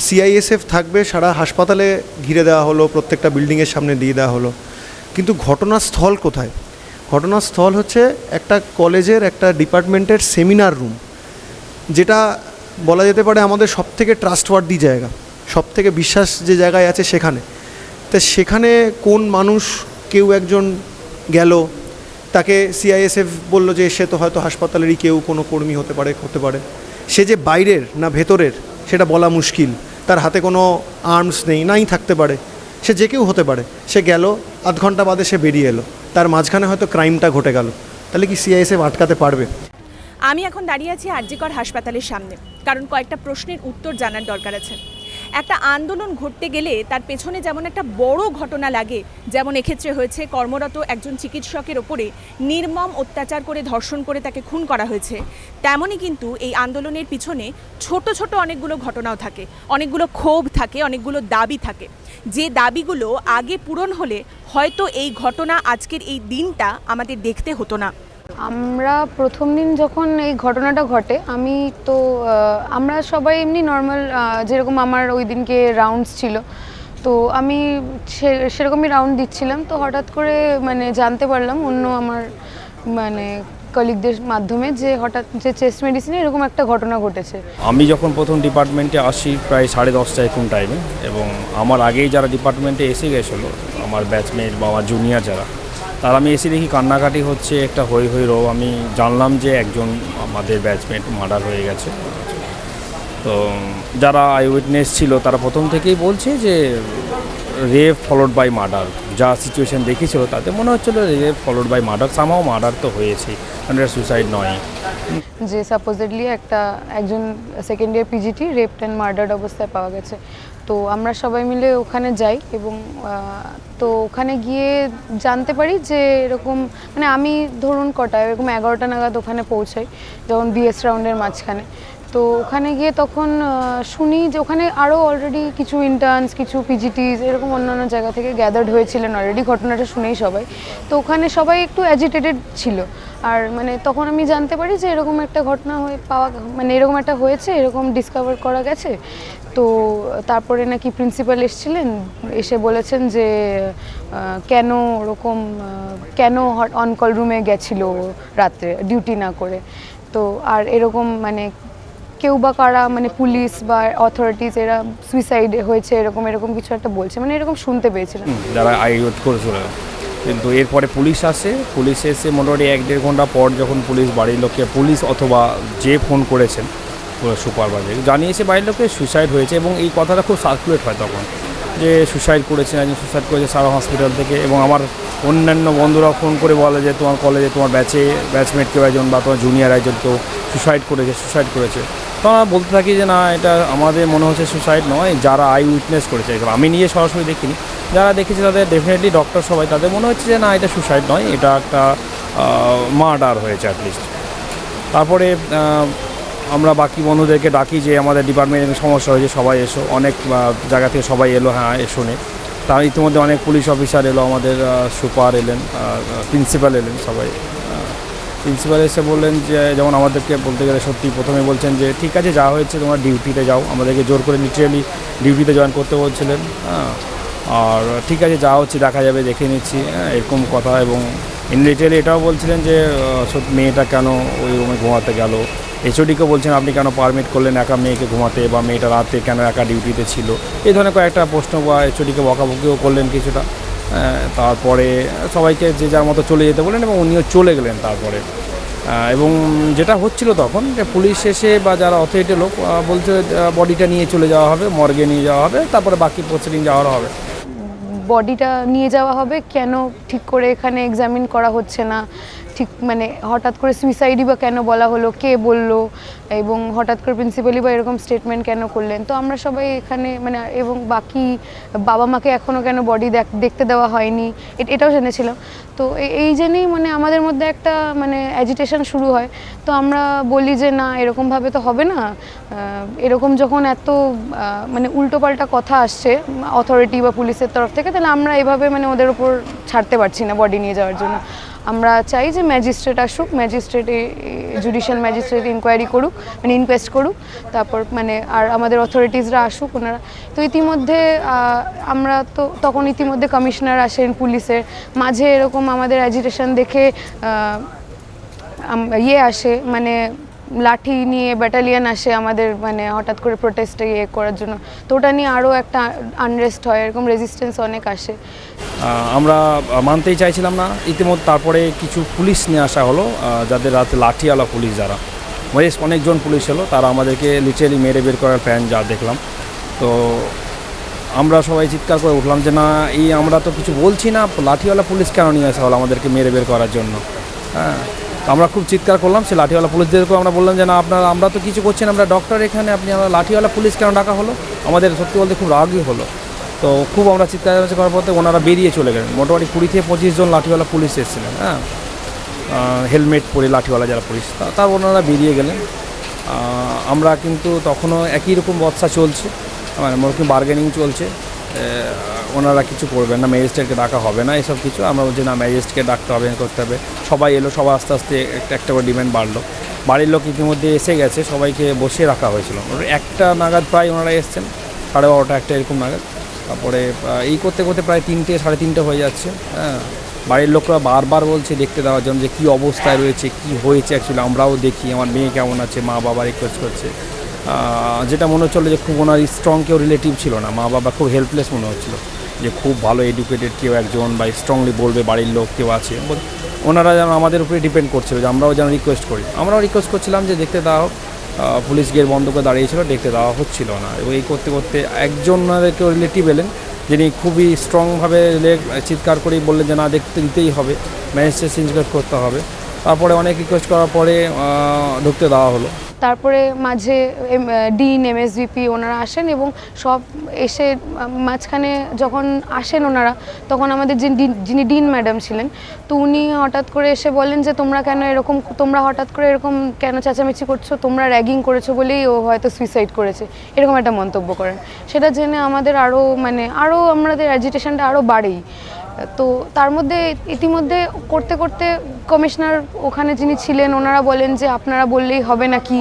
CISF থাকবে, সারা হাসপাতালে ঘিরে দেওয়া হলো, প্রত্যেকটা বিল্ডিংয়ের সামনে দিয়ে দেওয়া হলো। কিন্তু ঘটনাস্থল কোথায়? ঘটনাস্থল হচ্ছে একটা কলেজের একটা ডিপার্টমেন্টের সেমিনার রুম যেটা বলা যেতে পারে আমাদের সব থেকে ট্রাস্টওয়ার্দি জায়গা সব থেকে বিশ্বাস যে জায়গায় আছে সেখানে। তা সেখানে কোন মানুষ, কেউ একজন গেল, তাকে সিআইএসএফ বলল যে সে তো হয়তো হাসপাতালেরই কেউ, কোনো কর্মী হতে পারে হতে পারে। সে যে বাইরের না ভেতরের সেটা বলা মুশকিল। তার হাতে কোনো আর্মস নেই, নাই থাকতে পারে। সে যে কেউ হতে পারে। সে গেল, আধ ঘণ্টা বাদে সে বেরিয়ে এলো। তার মাঝখানে হয়তো ক্রাইমটা ঘটে গেল। তাহলে কি সিআইএসএফ আটকাতে পারবে? আমি এখন দাঁড়িয়ে আছি আরজিকর হাসপাতালের সামনে। কারণ কয়েকটা প্রশ্নের উত্তর জানার দরকার আছে। একটা আন্দোলন ঘটতে গেলে তার পেছনে যেমন একটা বড় ঘটনা লাগে, যেমন এক্ষেত্রে হয়েছে কর্মরত একজন চিকিৎসকের ওপরে নির্মম অত্যাচার করে ধর্ষণ করে তাকে খুন করা হয়েছে। তেমনই কিন্তু এই আন্দোলনের পিছনে ছোট ছোট অনেকগুলো ঘটনাও থাকে। অনেকগুলো ক্ষোভ থাকে, অনেকগুলো দাবি থাকে। যে দাবিগুলো আগে পূরণ হলে হয়তো এই ঘটনা আজকের এই দিনটা আমাদের দেখতে হতো না। আমরা প্রথম দিন যখন এই ঘটনাটা ঘটে, আমি তো আমরা সবাই এমনি নর্মাল যেরকম আমার ওই দিনকে রাউন্ডস ছিল। তো আমি সেরকমই রাউন্ড দিচ্ছিলাম। তো হঠাৎ করে মানে জানতে পারলাম অন্য আমার মানে কলিগদের মাধ্যমে যে হঠাৎ যে চেস্ট মেডিসিনে এরকম একটা ঘটনা ঘটেছে। আমি যখন প্রথম ডিপার্টমেন্টে আসি প্রায় সাড়ে দশটা এখন টাইমে এবং আমার আগেই যারা ডিপার্টমেন্টে এসে গেছিল, আমার ব্যাচমেট বা আমার জুনিয়র যারা তার আমি এসে দেখি কান্নাকাটি হচ্ছে একটা হই হই রো আমি জানলাম যে একজন আমাদের ব্যাচমেট মার্ডার হয়ে গেছে। তো যারা আই উইটনেস ছিল, তারা প্রথম থেকেই বলছে যে রেপ ফলোড বাই মার্ডার। যা সিচুয়েশন দেখেছিল তাতে মনে হচ্ছিল রেপ ফলোড বাই মার্ডার সামাও মার্ডার তো হয়েছে। এটা সুসাইড নয়। যে সাপোজেডলি একটা, একজন second year PGT rape and murdered অবস্থায় পাওয়া গেছে। তো আমরা সবাই মিলে ওখানে যাই এবং তো ওখানে গিয়ে জানতে পারি যে এরকম মানে আমি ধরুন কটা, এরকম এগারোটা নাগাদ ওখানে পৌঁছাই, যখন বিএস রাউন্ডের মাঝখানে। তো ওখানে গিয়ে তখন শুনি যে ওখানে আরও অলরেডি কিছু ইন্টার্নস কিছু পিজিটিস এরকম অন্যান্য জায়গা থেকে গ্যাদার্ড হয়েছিলেন অলরেডি ঘটনাটা শুনেই সবাই। তো ওখানে সবাই একটু অ্যাজিটেটেড ছিল। আর মানে তখন আমি জানতে পারি যে এরকম একটা ঘটনা হয়ে পাওয়া মানে এরকম একটা হয়েছে, এরকম ডিসকভার করা গেছে। তো তারপরে নাকি প্রিন্সিপাল এসেছিলেন, এসে বলেছেন যে কেন ওরকম কেন অনকল রুমে গেছিল রাত্রে ডিউটি না করে। তো আর এরকম মানে কেউ বা কারা মানে পুলিশ বা অথরিটিস এরা সুইসাইড হয়েছে, এরকম এরকম কিছু একটা বলছে মানে এরকম শুনতে পেয়েছিলাম। যারা আইওট করেছিল। কিন্তু এরপরে পুলিশ আসে, পুলিশ এসে মোটামুটি এক দেড় ঘণ্টা পর যখন পুলিশ বাড়ির লোককে, পুলিশ অথবা যে ফোন করেছেন সুপারভাইজার জানিয়েছে বাড়ির লোকে সুইসাইড হয়েছে এবং এই কথাটা খুব সার্কুলেট হয় তখন, যে সুইসাইড করেছেন একজন সুসাইড করেছে সারা হসপিটাল থেকে এবং আমার অন্যান্য বন্ধুরা ফোন করে বলে যে তোমার কলেজে তোমার ব্যাচে ব্যাচমেট কেউ একজন বা তোমার জুনিয়র একজন কেউ সুসাইড করেছে সুইসাইড করেছে। তো আমরা বলতে থাকি যে না, এটা আমাদের মনে হচ্ছে সুসাইড নয়, যারা আই উইটনেস করেছে আমি নিজে সরাসরি দেখিনি, যারা দেখেছি তাদের ডেফিনেটলি ডক্টর সবাই, তাদের মনে হচ্ছে যে না, এটা সুসাইড নয়, এটা একটা মার্ডার হয়েছে অ্যাটলিস্ট তারপরে আমরা বাকি বন্ধুদেরকে ডাকি যে আমাদের ডিপার্টমেন্টের সমস্যা হয়েছে, সবাই এসো। অনেক জায়গা থেকে সবাই এলো হ্যাঁ এসো নে। তার ইতিমধ্যে অনেক পুলিশ অফিসার এলো, আমাদের সুপার এলেন প্রিন্সিপাল এলেন সবাই। প্রিন্সিপাল এসে বললেন যে, যেমন আমাদেরকে বলতে গেলে সত্যি প্রথমে বলছেন যে, ঠিক আছে, যা হয়েছে তোমার ডিউটিতে যাও। আমাদেরকে জোর করে লিটারেলি ডিউটিতে জয়েন করতে বলছিলেন হ্যাঁ। আর ঠিক আছে, যা হচ্ছে দেখা যাবে, দেখে নিচ্ছি হ্যাঁ এরকম কথা এবং ইন লিটারেলি এটাও বলছিলেন যে মেয়েটা কেন ওই রুমে ঘুমাতে গেল? এইচওডিকে বলছেন, আপনি কেন পারমিট করলেন একা মেয়েকে ঘুমাতে বা মেয়েটা রাতে কেন একা ডিউটিতে ছিল? এই ধরনের কয়েকটা প্রশ্ন বা এইচওডিকে বকাবকিও করলেন কিছুটা। তারপরে সবাইকে যে যার মতো চলে যেতে বললেন এবং উনিও চলে গেলেন তারপরে। এবং যেটা হচ্ছিল তখন যে পুলিশ এসে বা যারা অথরিটি লোক বলছে বডিটা নিয়ে চলে যাওয়া হবে, মর্গে নিয়ে যাওয়া হবে, তারপরে বাকি প্রসিডিং যাওয়া হবে। বডিটা নিয়ে যাওয়া হবে, কেন ঠিক করে এখানে এক্সামিন করা হচ্ছে না? ঠিক মানে হঠাৎ করে সুইসাইডই বা কেন বলা হলো, কে বলল এবং হঠাৎ করে প্রিন্সিপালি বা এরকম স্টেটমেন্ট কেন করলেন? তো আমরা সবাই এখানে মানে এবং বাকি বাবা মাকে এখনও কেন বডি দেখতে দেওয়া হয়নি? এটাও জেনেছিলাম। তো এই জন্যই মানে আমাদের মধ্যে একটা মানে অ্যাজিটেশন শুরু হয়। তো আমরা বলি যে না, এরকমভাবে তো হবে না। এরকম যখন এত মানে উল্টোপাল্টা কথা আসছে অথরিটি বা পুলিশের তরফ থেকে, তাহলে আমরা এভাবে মানে ওদের ওপর ছাড়তে পারছি না বডি নিয়ে যাওয়ার জন্য। আমরা চাই যে ম্যাজিস্ট্রেট আসুক, ম্যাজিস্ট্রেট জুডিশিয়াল ম্যাজিস্ট্রেট ইনকোয়ারি করুক মানে ইনকোয়েস্ট করুক, তারপর মানে আর আমাদের অথরিটিসরা আসুক ওনারা। তো ইতিমধ্যে আমরা তো তখন ইতিমধ্যে কমিশনার আসেন পুলিশের, মাঝে এরকম আমাদের অ্যাজিটেশন দেখে ইয়ে আসে মানে লাঠি নিয়ে ব্যাটালিয়ান আসে আমাদের মানে হঠাৎ করে প্রোটেস্টে ইয়ে করার জন্য। তো ওটা নিয়ে আরও একটা আনরেস্ট হয়, এরকম রেজিস্ট্যান্স অনেক আসে। আমরা মানতেই চাইছিলাম না। ইতিমধ্যে তারপরে কিছু পুলিশ নিয়ে আসা হলো যাদের রাতে লাঠিওয়ালা পুলিশ যারা। বেশ অনেকজন পুলিশ এলো, তারা আমাদেরকে লিটারেলি মেরে বের করার প্ল্যান যা দেখলাম। তো আমরা সবাই চিৎকার করে উঠলাম যে, না, এই আমরা তো কিছু বলছি না। লাঠিওয়ালা পুলিশ কেন নিয়ে আসা হলো আমাদেরকে মেরে বের করার জন্য? হ্যাঁ। আমরা খুব চিৎকার করলাম, সে লাঠিওয়ালা পুলিশদেরকে আমরা বললাম যে, না, আপনারা, আমরা তো কিছু করছি না, আমরা ডক্টর এখানে, আপনি আমরা লাঠিওয়ালা পুলিশ কেন ডাকা হলো? আমাদের সত্যি বলতে খুব রাগই হলো। তো খুব আমরা চিৎকার করার পথে ওনারা বেরিয়ে চলে গেলেন। মোটামুটি কুড়ি থেকে পঁচিশ জন লাঠিওয়ালা পুলিশ এসেছিলেন হ্যাঁ? হেলমেট পরে লাঠিওয়ালা যারা পুলিশ তার ওনারা বেরিয়ে গেলেন। আমরা কিন্তু তখনও একই রকম বৎসা চলছে মানে মোটামুটি বার্গেনিং চলছে। ওনারা কিছু করবেন না, ম্যাজিস্ট্রেটকে ডাকা হবে না, এসব কিছু। আমরা বলছি, না, ম্যাজিস্ট্রেটকে ডাকতে হবে, করতে হবে। সবাই এলো, সবাই আস্তে আস্তে একটা একটা করে ডিমান্ড বাড়লো। বাড়ির লোক ইতিমধ্যে এসে গেছে, সবাইকে বসিয়ে রাখা হয়েছিল। একটা নাগাদ প্রায় ওনারা এসছেন, সাড়ে বারোটা একটা এরকম নাগাদ। তারপরে এই করতে করতে প্রায় তিনটে, সাড়ে তিনটে হয়ে যাচ্ছে হ্যাঁ। বাড়ির লোকরা বারবার বলছে, দেখতে দেওয়ার জন্য যে কী অবস্থায় রয়েছে, কি হয়েছে অ্যাকচুয়ালি আমরাও দেখি, আমার মেয়ে কেমন আছে মা বাবা রিকোয়েস্ট করছে। যেটা মনে হচ্ছিল যে খুব ওনার স্ট্রং কেউ রিলেটিভ ছিল না, মা বাবা খুব হেল্পলেস মনে হচ্ছিল যে খুব ভালো এডুকেটেড কেউ একজন বা স্ট্রংলি বলবে বাড়ির লোক কেউ আছে। ওনারা যেন আমাদের উপরে ডিপেন্ড করছিল যে আমরাও যেন রিকোয়েস্ট করি। আমরাও রিকোয়েস্ট করছিলাম যে দেখতে হোক পুলিশ গেট বন্ধ করে দাঁড়িয়েছিল, দেখতে দেওয়া হচ্ছিল না। এবং এই করতে করতে একজন কেউ রিলেটিভ এলেন, যিনি খুবই স্ট্রংভাবে চিৎকার করেই বললেন যে, না, দেখতে দিতেই হবে ম্যাজিস্ট্রেট ইনভেস্ট করতে হবে। তারপরে অনেক রিকোয়েস্ট করার পরে ঢুকতে দেওয়া হলো। তারপরে মাঝে ডিন, এমএসভিপি ওনারা আসেন এবং সব এসে মাঝখানে যখন আসেন ওনারা, তখন আমাদের যিনি ডিন- যিনি ডিন ম্যাডাম ছিলেন, তো উনি হঠাৎ করে এসে বলেন যে, তোমরা কেন এরকম, তোমরা হঠাৎ করে এরকম কেন চেঁচামেচি করছ? তোমরা র্যাগিং করেছ বলেই ও হয়তো সুইসাইড করেছে। এরকম একটা মন্তব্য করেন। সেটা জেনে আমাদের আরও মানে আরও আমাদের অ্যাজিটেশনটা আরও বাড়েই। তো তার মধ্যে ইতিমধ্যে করতে করতে কমিশনার ওখানে যিনি ছিলেন, ওনারা বলেন যে আপনারা বললেই হবে নাকি,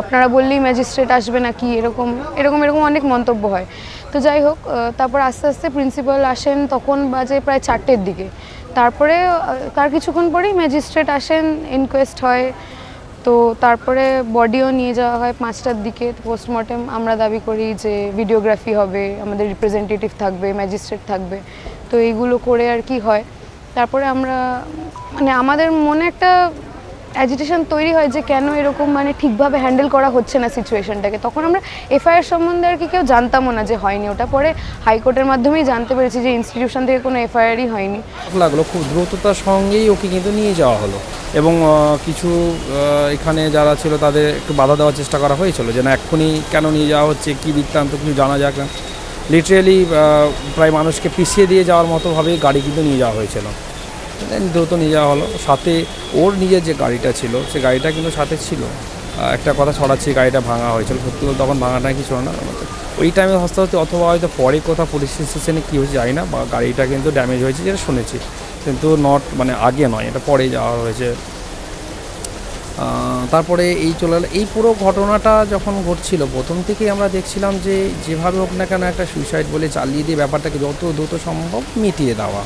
আপনারা বললেই ম্যাজিস্ট্রেট আসবে নাকি, এরকম এরকম এরকম অনেক মন্তব্য হয়। তো যাই হোক তারপর আস্তে আস্তে প্রিন্সিপাল আসেন তখন বাজে প্রায় চারটের দিকে। তারপরে তার কিছুক্ষণ পরেই ম্যাজিস্ট্রেট আসেন ইনকোয়েস্ট হয়। তো তারপরে বডিও নিয়ে যাওয়া হয় পাঁচটার দিকে। পোস্টমর্টেম আমরা দাবি করি যে ভিডিওগ্রাফি হবে, আমাদের রিপ্রেজেন্টেটিভ থাকবে ম্যাজিস্ট্রেট থাকবে। তো এইগুলো করে আর কি হয়। তারপরে আমরা মানে আমাদের মনে একটা অ্যাজিটেশন তৈরি হয় যে কেন এরকম মানে ঠিকভাবে হ্যান্ডেল করা হচ্ছে না সিচুয়েশনটাকে তখন আমরা এফআইআর সম্বন্ধে আর কি কেউ জানতামও না যে হয়নি। ওটা পরে হাইকোর্টের মাধ্যমেই জানতে পেরেছি যে ইনস্টিটিউশন থেকে কোনো এফআইআরই হয়নি। লাগল, খুব দ্রুততার সঙ্গেই ওকে কিন্তু নিয়ে যাওয়া হলো। এবং কিছু এখানে যারা ছিল তাদের একটু বাধা দেওয়ার চেষ্টা করা হয়েছিল যে না, এক্ষুনি কেন নিয়ে যাওয়া হচ্ছে, কী বৃত্তান্ত, কিছু জানা যাক না। লিটারেলি প্রায় মানুষকে পিছিয়ে দিয়ে যাওয়ার মতোভাবেই গাড়ি কিন্তু নিয়ে যাওয়া হয়েছিল। দ্রুত নিয়ে যাওয়া হলো। সাথে ওর নিজের যে গাড়িটা ছিল, সে গাড়িটা কিন্তু সাথে ছিল। একটা কথা ছড়াচ্ছি, গাড়িটা ভাঙা হয়েছিল। সত্যি বলতে তখন ভাঙাটা কিছু না। ওই টাইমে হস্তে হতে অথবা হয়তো পরে কোথাও পুলিশ স্টেশনে কী হয়েছে জানি না, বা গাড়িটা কিন্তু ড্যামেজ হয়েছে যেটা শুনেছি। কিন্তু নট মানে আগে নয়, এটা পরে যাওয়া হয়েছে। তারপরে এই চলে এই পুরো ঘটনাটা যখন ঘটছিল, প্রথম থেকেই আমরা দেখছিলাম যে যেভাবে হোক না কেন একটা সুইসাইড বলে চালিয়ে দিয়ে ব্যাপারটাকে যত দ্রুত সম্ভব মিটিয়ে দেওয়া।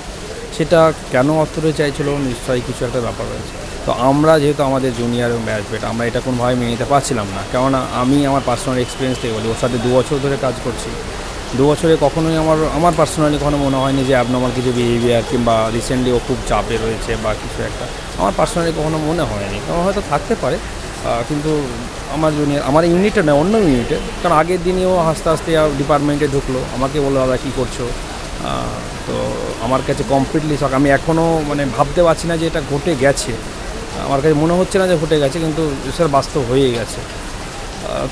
সেটা কেন অর্থরে চাইছিল? নিশ্চয়ই কিছু একটা ব্যাপার রয়েছে। তো আমরা যেহেতু আমাদের জুনিয়র এবং ব্যাচমেট আমরা এটা কোনোভাবে মেনে নিতে পারছিলাম না। কেননা আমি আমার পার্সোনাল এক্সপিরিয়েন্স থেকে বলি, ওর সাথে দু বছর ধরে কাজ করছি। দু বছরে কখনোই আমার আমার পার্সোনালি কখনো মনে হয়নি যে অ্যাবনর্মাল কিছু বিহেভিয়ার কিংবা রিসেন্টলি ও খুব চাপে রয়েছে বা কিছু একটা। আমার পার্সোনালি কখনো মনে হয়নি। কারণ হয়তো থাকতে পারে কিন্তু আমার জুনিয়র আমার ইউনিটে নয়, অন্য ইউনিটে কারণ আগের দিনেও আস্তে আস্তে ডিপার্টমেন্টে ঢুকলো। আমাকে বলল, দাদা, কী করছ? তো আমার কাছে কমপ্লিটলি শখ আমি এখনও মানে ভাবতে পারছি না যে এটা ঘটে গেছে। আমার কাছে মনে হচ্ছে না যে ঘটে গেছে, কিন্তু সেটা বাস্তব হয়ে গেছে।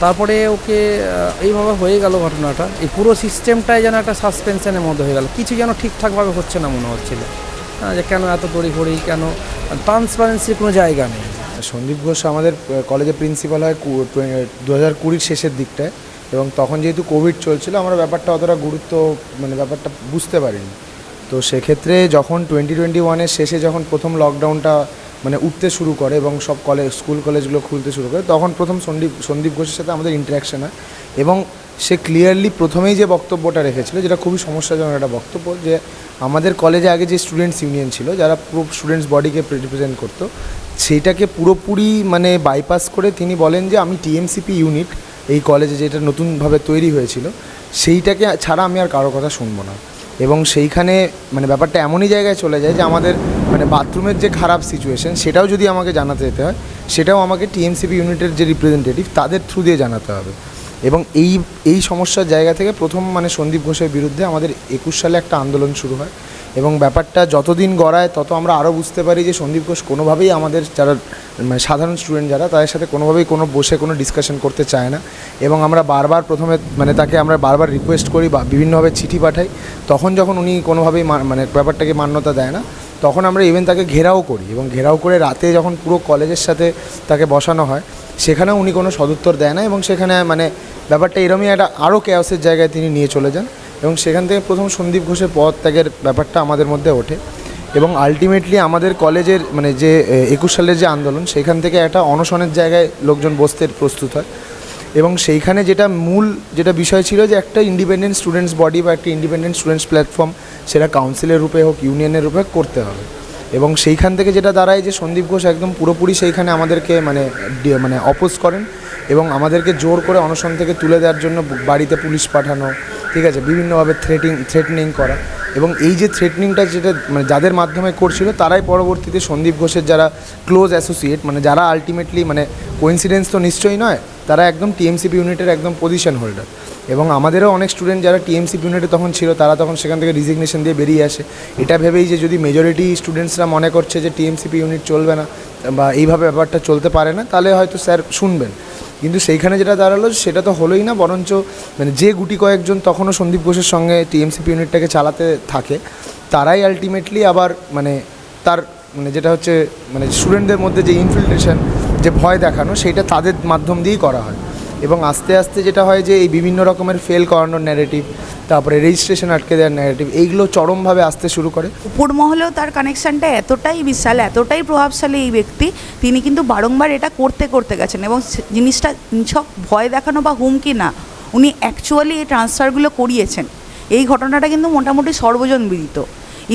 তারপরে ওকে এইভাবে হয়ে গেল ঘটনাটা। এই পুরো সিস্টেমটাই যেন একটা সাসপেনশনের মধ্যে হয়ে গেল। কিছু যেন ঠিকঠাকভাবে হচ্ছে না মনে হচ্ছিল। যে কেন এত তড়িঘড়ি, কেন? ট্রান্সপারেন্সির কোনো জায়গা নেই। সন্দীপ ঘোষ আমাদের কলেজে প্রিন্সিপাল হয় দু হাজার কুড়ির শেষের দিকটায়। এবং তখন যেহেতু কোভিড চলছিল, আমরা ব্যাপারটা অতটা গুরুত্ব মানে ব্যাপারটা বুঝতে পারিনি। তো সেক্ষেত্রে যখন টোয়েন্টি টোয়েন্টি ওয়ানের শেষে যখন প্রথম লকডাউনটা মানে উঠতে শুরু করে এবং সব কলেজ স্কুল কলেজগুলো খুলতে শুরু করে, তখন প্রথম সন্দীপ সন্দীপ ঘোষের সাথে আমাদের ইন্টারাকশন হয় এবং সে ক্লিয়ারলি প্রথমেই যে বক্তব্যটা রেখেছিল, যেটা খুবই সমস্যাজনক একটা বক্তব্য যে আমাদের কলেজে আগে যে স্টুডেন্টস ইউনিয়ন ছিল, যারা পুরো স্টুডেন্টস বডিকে রিপ্রেজেন্ট করতো, সেইটাকে পুরোপুরি মানে বাইপাস করে তিনি বলেন যে, আমি টিএমসিপি ইউনিট এই কলেজে যেটা নতুনভাবে তৈরি হয়েছিল, সেইটাকে ছাড়া আমি আর কারও কথা শুনব না। এবং সেইখানে মানে ব্যাপারটা এমনই জায়গায় চলে যায় যে আমাদের মানে বাথরুমের যে খারাপ সিচুয়েশন সেটাও যদি আমাকে জানাতে যেতে হয়, সেটাও আমাকে টিএমসিপি ইউনিটের যে রিপ্রেজেন্টেটিভ তাদের থ্রু দিয়ে জানাতে হবে। এবং এই এই সমস্যার জায়গা থেকে প্রথম মানে সন্দীপ ঘোষের বিরুদ্ধে আমাদের একুশ সালে একটা আন্দোলন শুরু হয়। এবং ব্যাপারটা যতদিন গড়ায় তত আমরা আরও বুঝতে পারি যে সন্দীপ ঘোষ কোনোভাবেই আমাদের যারা মানে সাধারণ স্টুডেন্ট যারা, তাদের সাথে কোনোভাবেই কোনো বসে কোনো ডিসকাশন করতে চায় না। এবং আমরা বারবার প্রথমে মানে তাকে আমরা বারবার রিকোয়েস্ট করি বা বিভিন্নভাবে চিঠি পাঠাই। তখন যখন উনি কোনোভাবেই মানে ব্যাপারটাকে মান্যতা দেয় না, তখন আমরা ইভেন তাকে ঘেরাও করি। এবং ঘেরাও করে রাতে যখন পুরো কলেজের সাথে তাকে বসানো হয়, সেখানেও উনি কোনো সদুত্তর দেয় না এবং সেখানে মানে ব্যাপারটা এরমই একটা আরও কেয়াসের জায়গায় তিনি নিয়ে চলে যান। এবং সেখান থেকে প্রথম সন্দীপ ঘোষের পদ ত্যাগের ব্যাপারটা আমাদের মধ্যে ওঠে। এবং আলটিমেটলি আমাদের কলেজের মানে যে একুশ সালের যে আন্দোলন, সেখান থেকে একটা অনশনের জায়গায় লোকজন বসতে প্রস্তুত হয়। এবং সেইখানে যেটা মূল যেটা বিষয় ছিল যে একটা ইন্ডিপেন্ডেন্ট স্টুডেন্টস বডি বা একটা ইন্ডিপেন্ডেন্ট স্টুডেন্টস প্ল্যাটফর্ম সেটা কাউন্সিলের রূপে হোক ইউনিয়নের রূপে করতে হবে। এবং সেইখান থেকে যেটা দাঁড়ায় যে সন্দীপ ঘোষ একদম পুরোপুরি সেইখানে আমাদেরকে মানে মানে অপোজ করেন। এবং আমাদেরকে জোর করে অনশন থেকে তুলে দেওয়ার জন্য বাড়িতে পুলিশ পাঠানো, ঠিক আছে, বিভিন্নভাবে থ্রেটিং থ্রেটনিং করা এবং এই যে থ্রেটনিংটা যেটা মানে যাদের মাধ্যমে করছিল, তারাই পরবর্তীতে সন্দীপ ঘোষের যারা ক্লোজ অ্যাসোসিয়েট মানে যারা আলটিমেটলি মানে কোইন্সিডেন্স তো নিশ্চয়ই নয়, তারা একদম টিএমসিপি ইউনিটের একদম পজিশন হোল্ডার এবং আমাদেরও অনেক স্টুডেন্ট যারা টিএমসিপি ইউনিটে তখন ছিল, তারা তখন সেখান থেকে রিজিগনেশন দিয়ে বেরিয়ে আসে। এটা ভেবেই যে যদি মেজরিটি স্টুডেন্টসরা মনে করছে যে টিএমসিপি ইউনিট চলবে না বা এইভাবে ব্যাপারটা চলতে পারে না, তাহলে হয়তো স্যার শুনবেন। কিন্তু সেইখানে যেটা দাঁড়াল, সেটা তো হলোই না, বরঞ্চ মানে যে গুটি কয়েকজন তখনও সন্দীপ ঘোষের সঙ্গে টিএমসিপি ইউনিটটাকে চালাতে থাকে, তারাই আলটিমেটলি আবার মানে তার মানে যেটা হচ্ছে মানে স্টুডেন্টদের মধ্যে যে ইনফিল্ট্রেশন যে ভয় দেখানো সেইটা তাদের মাধ্যম দিয়েই করা হয়। এবং আস্তে আস্তে যেটা হয় যে এই বিভিন্ন রকমের ফেল করানোর ন্যারেটিভ তারপরে রেজিস্ট্রেশন আটকে দেওয়ার ন্যারেটিভ এইগুলো চরমভাবে আসতে শুরু করে। উপর মহলেও তার কানেকশানটা এতটাই বিশাল, এতটাই প্রভাবশালী এই ব্যক্তি, তিনি কিন্তু বারংবার এটা করতে করতে গেছেন এবং জিনিসটা নিছক ভয় দেখানো বা হুমকি না, উনি অ্যাকচুয়ালি এই ট্রান্সফারগুলো করিয়েছেন। এই ঘটনাটা কিন্তু মোটামুটি সর্বজন বিদিত।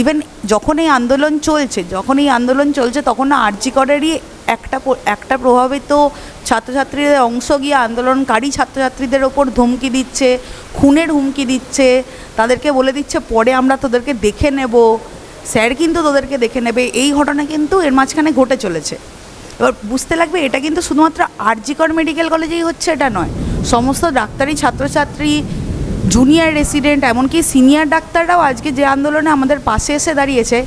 ইভেন যখন এই আন্দোলন চলছে, যখন এই আন্দোলন চলছে, তখন আরজি করেরই একটা একটা প্রভাবিত ছাত্রছাত্রীদের অংশ গিয়ে আন্দোলনকারী ছাত্রছাত্রীদের ওপর ধমকি দিচ্ছে, খুনের হুমকি দিচ্ছে। তাদেরকে বলে দিচ্ছে, পরে আমরা তোদেরকে দেখে নেব। স্যার কিন্তু তোদেরকে দেখে নেবে। এই ঘটনা কিন্তু এর মাঝখানে ঘটে চলেছে। এবার বুঝতে লাগবে, এটা কিন্তু শুধুমাত্র আরজিকর মেডিকেল কলেজেই হচ্ছে, এটা নয়। সমস্ত ডাক্তারি ছাত্রছাত্রী, জুনিয়র রেসিডেন্ট, এমনকি সিনিয়র ডাক্তাররাও আজকে যে আন্দোলনে আমাদের পাশে এসে দাঁড়িয়েছে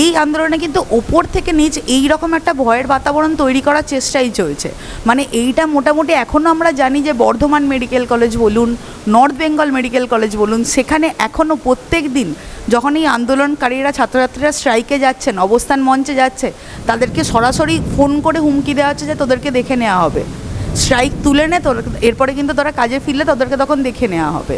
এই আন্দোলনে কিন্তু ওপর থেকে নিচ এই রকম একটা ভয়ের বাতাবরণ তৈরি করার চেষ্টাই চলছে। মানে এইটা মোটামুটি এখনও আমরা জানি যে বর্ধমান মেডিকেল কলেজ বলুন, নর্থ বেঙ্গল মেডিকেল কলেজ বলুন, সেখানে এখনও প্রত্যেক দিন যখন এই আন্দোলনকারীরা, ছাত্রছাত্রীরা স্ট্রাইকে যাচ্ছেন, অবস্থান মঞ্চে যাচ্ছে, তাদেরকে সরাসরি ফোন করে হুমকি দেওয়া হচ্ছে যে তোদেরকে দেখে নেওয়া হবে। স্ট্রাইক তুলে নে, তোর, এরপরে কিন্তু তোরা কাজে ফিরলে তোদেরকে তখন দেখে নেওয়া হবে।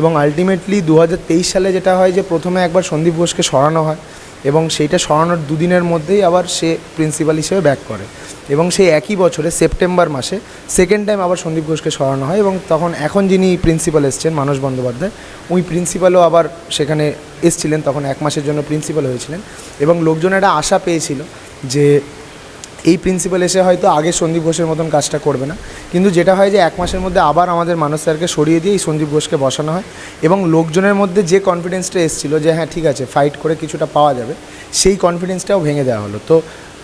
এবং আলটিমেটলি দু হাজার তেইশ সালে যেটা হয় যে প্রথমে একবার সন্দীপ ঘোষকে সরানো হয়। এবং সেইটা সরানোর দুদিনের মধ্যেই আবার সে প্রিন্সিপাল হিসেবে ব্যাক করে। এবং সেই একই বছরে, সেপ্টেম্বর মাসে সেকেন্ড টাইম আবার সন্দীপ ঘোষকে সরানো হয় এবং তখন এখন যিনি প্রিন্সিপাল এসছেন, মানস বন্দ্যোপাধ্যায় ওই প্রিন্সিপালও আবার সেখানে এসছিলেন, তখন এক মাসের জন্য প্রিন্সিপাল হয়েছিলেন। এবং লোকজন একটা আশা পেয়েছিল যে এই প্রিন্সিপাল এসে হয়তো আগে সন্দীপ ঘোষের মতন কাজটা করবে না। কিন্তু যেটা হয় যে এক মাসের মধ্যে আবার আমাদের মানস স্যারকে সরিয়ে দিয়ে এই সন্দীপ ঘোষকে বসানো হয় এবং লোকজনের মধ্যে যে কনফিডেন্সটা এসেছিল যে হ্যাঁ ঠিক আছে ফাইট করে কিছুটা পাওয়া যাবে, সেই কনফিডেন্সটাও ভেঙে দেওয়া হলো। তো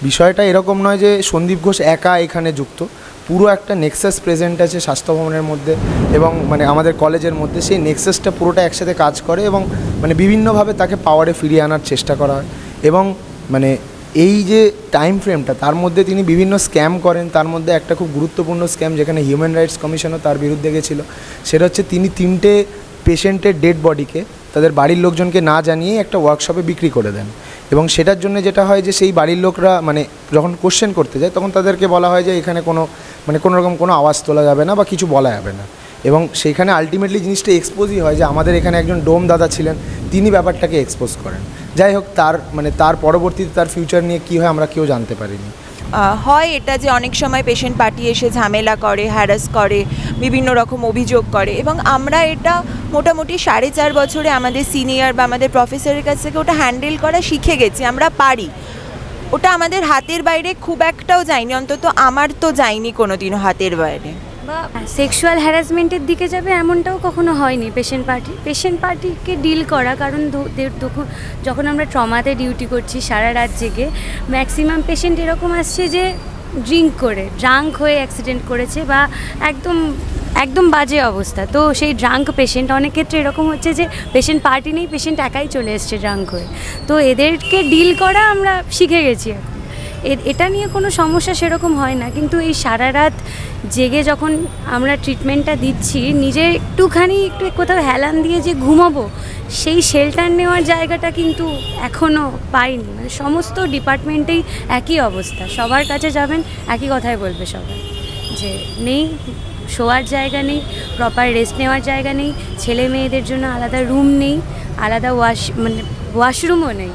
বিষয়টা এরকম নয় যে সন্দীপ ঘোষ একা এখানে যুক্ত। পুরো একটা নেক্সাস প্রেজেন্ট আছে স্বাস্থ্য ভবনের মধ্যে এবং মানে আমাদের কলেজের মধ্যে। সেই নেক্সাসটা পুরোটা একসাথে কাজ করে এবং মানে বিভিন্নভাবে তাকে পাওয়ারে ফিরিয়ে আনার চেষ্টা করা হয়। এবং মানে এই যে টাইম ফ্রেমটা তার মধ্যে তিনি বিভিন্ন স্ক্যাম করেন, তার মধ্যে একটা খুব গুরুত্বপূর্ণ স্ক্যাম যেখানে হিউম্যান রাইটস কমিশনও তার বিরুদ্ধে গেছিল। সেটা হচ্ছে তিনি তিনটে পেশেন্টের ডেড বডিকে তাদের বাড়ির লোকজনকে না জানিয়ে একটা ওয়ার্কশপে বিক্রি করে দেন। এবং সেটার জন্য যেটা হয় যে সেই বাড়ির লোকরা মানে যখন কোশ্চেন করতে যায়, তখন তাদেরকে বলা হয় যে এখানে কোনো মানে কোনো রকম কোনো আওয়াজ তোলা যাবে না বা কিছু বলা যাবে না। এবং সেইখানে আলটিমেটলি জিনিসটা এক্সপোজই হয় যে আমাদের এখানে একজন ডোম দাদা ছিলেন, তিনি ব্যাপারটাকে এক্সপোজ করেন। যাই হোক, তার মানে তার পরবর্তীতে তার ফিউচার নিয়ে কী হয় আমরা কেউ জানতে পারিনি। হয় এটা যে অনেক সময় পেশেন্ট পার্টি এসে ঝামেলা করে হ্যারাস করে, বিভিন্ন রকম অভিযোগ করে এবং আমরা এটা মোটামুটি সাড়ে চার বছরে আমাদের সিনিয়র বা আমাদের প্রফেসরের কাছ থেকে ওটা হ্যান্ডেল করা শিখে গেছি, আমরা পারি। ওটা আমাদের হাতের বাইরে খুব একটাও যায়নি, অন্তত আমার তো যায়নি কোনো দিনও হাতের বাইরে। বা সেক্সুয়াল হ্যারাসমেন্টের দিকে যাবে এমনটাও কখনো হয়নি পেশেন্ট পার্টি পেশেন্ট পার্টিকে ডিল করা, কারণ যখন আমরা ট্রমাতে ডিউটি করছি সারা রাত জেগে ম্যাক্সিমাম পেশেন্ট এরকম আসছে যে ড্রিঙ্ক করে ড্রাঙ্ক হয়ে অ্যাক্সিডেন্ট করেছে বা একদম একদম বাজে অবস্থা। তো সেই ড্রাঙ্ক পেশেন্ট অনেক ক্ষেত্রে এরকম হচ্ছে যে পেশেন্ট পার্টি নেই পেশেন্ট একাই চলে এসছে ড্রাঙ্ক হয়ে। তো এদেরকে ডিল করা আমরা শিখে গেছি। এটা নিয়ে কোনো সমস্যা সেরকম হয় না, কিন্তু এই সারা রাত জেগে যখন আমরা ট্রিটমেন্টটা দিচ্ছি, নিজে একটুখানি একটু কোথাও হেলান দিয়ে যে ঘুমাবো, সেই শেল্টার নেওয়ার জায়গাটা কিন্তু এখনও পাইনি। মানে সমস্ত ডিপার্টমেন্টেই একই অবস্থা। সবার কাছে যাবেন, একই কথাই বলবে সবাই। যে নেই, শোয়ার জায়গা নেই প্রপার রেস্ট নেওয়ার জায়গা নেই ছেলে মেয়েদের জন্য আলাদা রুম নেই, আলাদা ওয়াশ মানে ওয়াশরুমও নেই।